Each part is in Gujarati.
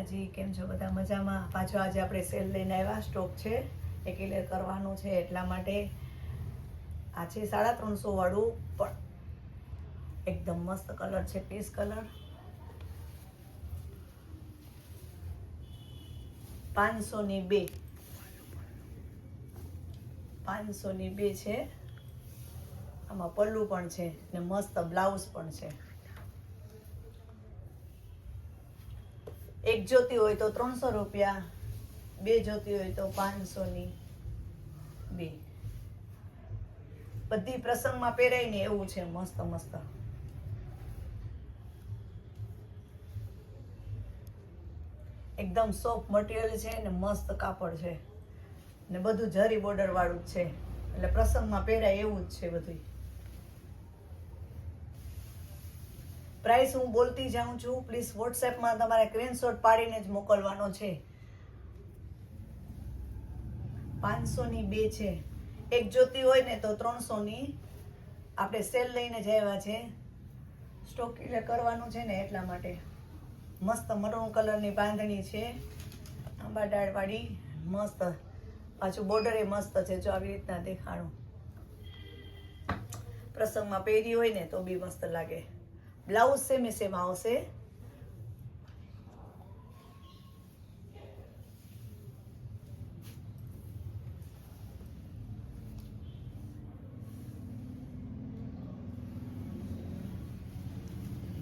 માતાજી કેમ છો? બધા મજામાં? પાછો આજે આપણે સેલ લઈને આવ્યા, સ્ટોક છે એ ક્લિયર કરવાનો છે એટલા માટે. આ છે સાડા ત્રણસો વાળું, પણ એકદમ મસ્ત કલર છે પીસ કલર. પાંચસો ની બે. પાંચસો ની બે છે. આમાં પલ્લું પણ છે ને મસ્ત બ્લાઉઝ પણ છે. એક જોતી હોય તો ત્રણસો રૂપિયા, બે જોતી હોય તો પાંચસો ની બે. બધી પ્રસંગમાં પહેરાય ને એવું છે, મસ્ત મસ્ત. એકદમ સોફ્ટ મટીરિયલ છે ને મસ્ત કાપડ છે. ને બધું જરી બોર્ડર વાળું જ છે. એટલે પ્રસંગમાં પહેરાય એવું જ છે બધું પ્રાઇસ હું બોલતી જાઉં છું પ્લીઝ વોટ્સએપમાં તમારે સ્ક્રીનશોટ પાડીને જ મોકલવાનો છે. પાંચસોની બે છે. એક જોતી હોય ને તો ત્રણસોની આપણે સેલ લઈને જ આવ્યા છે. સ્ટોક એટલે કરવાનું છે ને એટલા માટે. મસ્ત મરૂન કલરની બાંધણી છે. આંબા ડાળવાળી, મસ્ત. પાછું બોર્ડર એ મસ્ત છે, જો આવી રીતના દેખાણું. પ્રસંગમાં પહેરી હોય ને તો બી મસ્ત લાગે. બ્લાઉઝ સેમે સેમ આવશે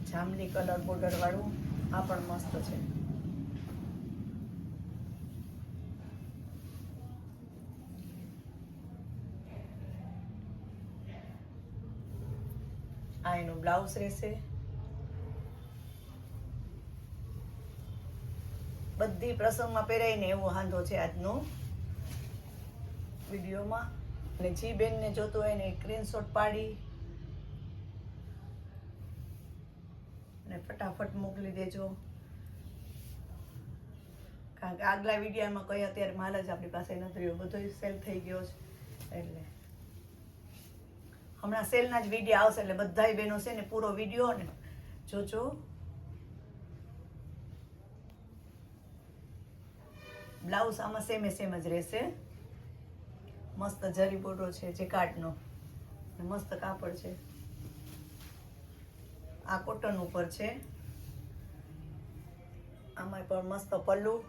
જામની કલર બોર્ડર વાળું આ પણ મસ્ત છે આ એનો બ્લાઉઝ રહેશે બધી પ્રસંગમાં પહેરાઈને એવો હાંધો છે આજનો. વિડીયોમાં. અને જી બેનને જોતો હોય ને સ્ક્રીનશોટ પાડી. અને ફટાફટ મોકલી દેજો. કારણ કે આગલા વિડીયામાં કઈ અત્યારે માલ જ આપણી પાસે નથી રહ્યો. બધો સેલ થઈ ગયો છે. એટલે હમણાં સેલના જ વીડિયો આવશે એટલે બધાય બહેનો છે ને પૂરો વીડિયો ને જોજો. બ્લાઉઝ આમાં સેમે સેમ જ રહેશે. મસ્ત જરી બોર્ડો છે જે કાટનો. મસ્ત કાપડ છે. આ કોટન ઉપર છે. આમાં પણ મસ્ત પલ્લુ.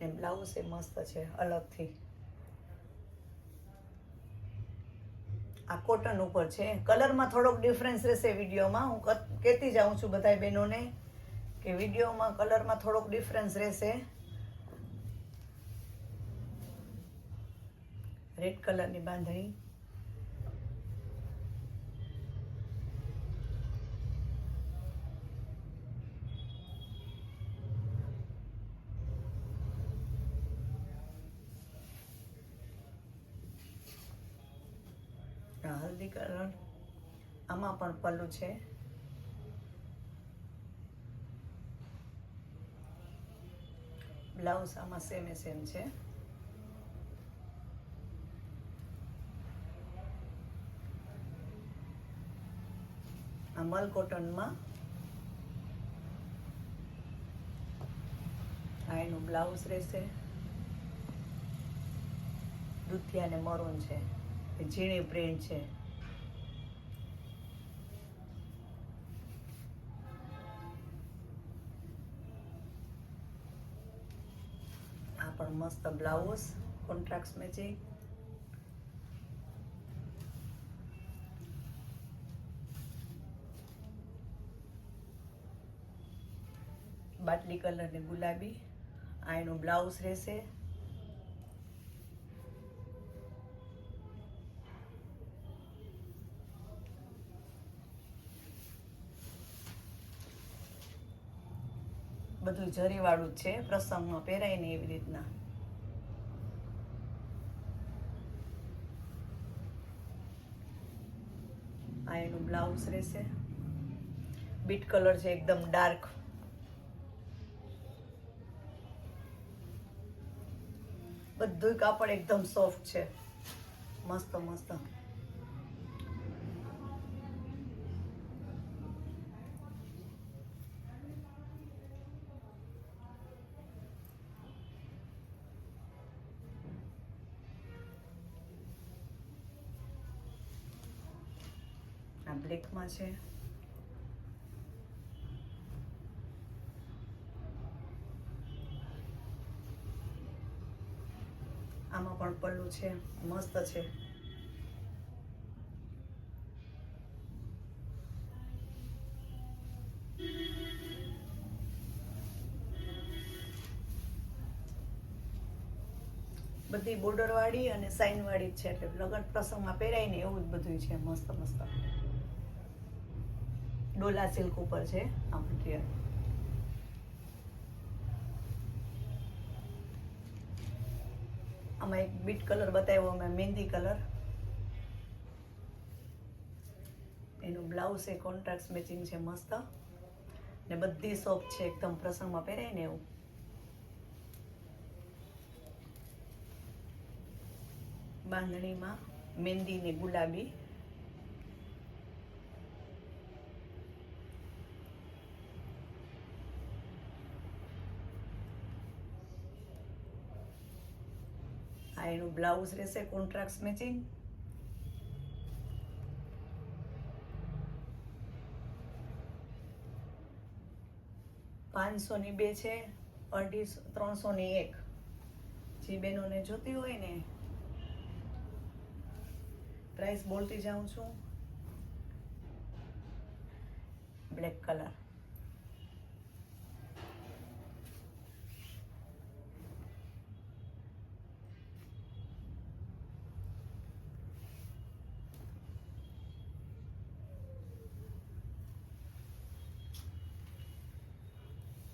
ને બ્લાઉઝ એ મસ્ત છે અલગથી. આ કોટન ઉપર છે. કલરમાં થોડોક ડિફરન્સ રહેશે વિડીયોમાં. હું કહેતી જાઉં છું બધા બહેનોને કે વિડીયોમાં કલરમાં થોડોક ડિફરન્સ રહેશે. રેડ કલરની બાંધણી. કલર આમાં પણ પલ્લું છે. બ્લાઉઝ આમાં સેમે સેમ છે. આ મલ કોટનમાં આ એનું બ્લાઉઝ રહેશે. દુથિયા ને મરૂન છે. ઝીણી પ્રિન્ટ છે. પણ મસ્ત બ્લાઉઝ કોન્ટ્રાક્ટ મેચિંગ બાટલી કલર ને ગુલાબી. આ એનું બ્લાઉઝ રહેશે. બધું જરીવાળું જ છે, પ્રસંગમાં પહેરાય ને એવી રીતના. આ એનું બ્લાઉઝ રહેશે. બીટ કલર છે એકદમ ડાર્ક. બધું કાપડ એકદમ સોફ્ટ છે. મસ્ત મસ્ત. બ્લેકમાં છે. આમાં પણ પલ્લું છે, મસ્ત છે. બધી બોર્ડર વાળી અને સાઇન વાળી જ છે, એટલે લગ્ન પ્રસંગમાં પહેરાય ને એવું જ બધું છે, મસ્ત મસ્ત. ડોલા સિલ્ક ઉપર છે આ મટીરિયલ આમાં એક બીટ કલર બતાવ્યો, અમે મહેંદી કલર. એનું બ્લાઉઝ એ કોન્ટ્રાક્ટ મેચિંગ છે, મસ્ત. ને બધી સોપ છે, એકદમ પ્રસંગમાં પહેરાય ને એવું. બાંધણીમાં મહેંદી ને ગુલાબી. આ એનું બ્લાઉઝ રહેશે કોન્ટ્રાક્ટ મેચિંગ પાંચસો ની બે છે, અઢીસો ત્રણસો ની એક. જે બહેનોને જોતી હોય ને પ્રાઇસ બોલતી જાઉં છું. બ્લેક કલર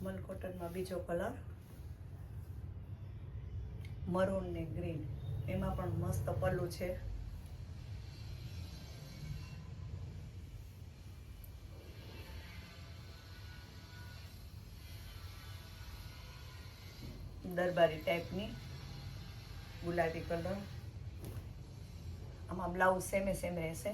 મલ બીજો કલર મરૂન ને ગ્રીન એમાં પણ મસ્ત પલ્લું છે. દરબારી ટાઈપની ગુલાબી કલર આમાં બ્લાઉઝ સેમે સેમ રહેશે.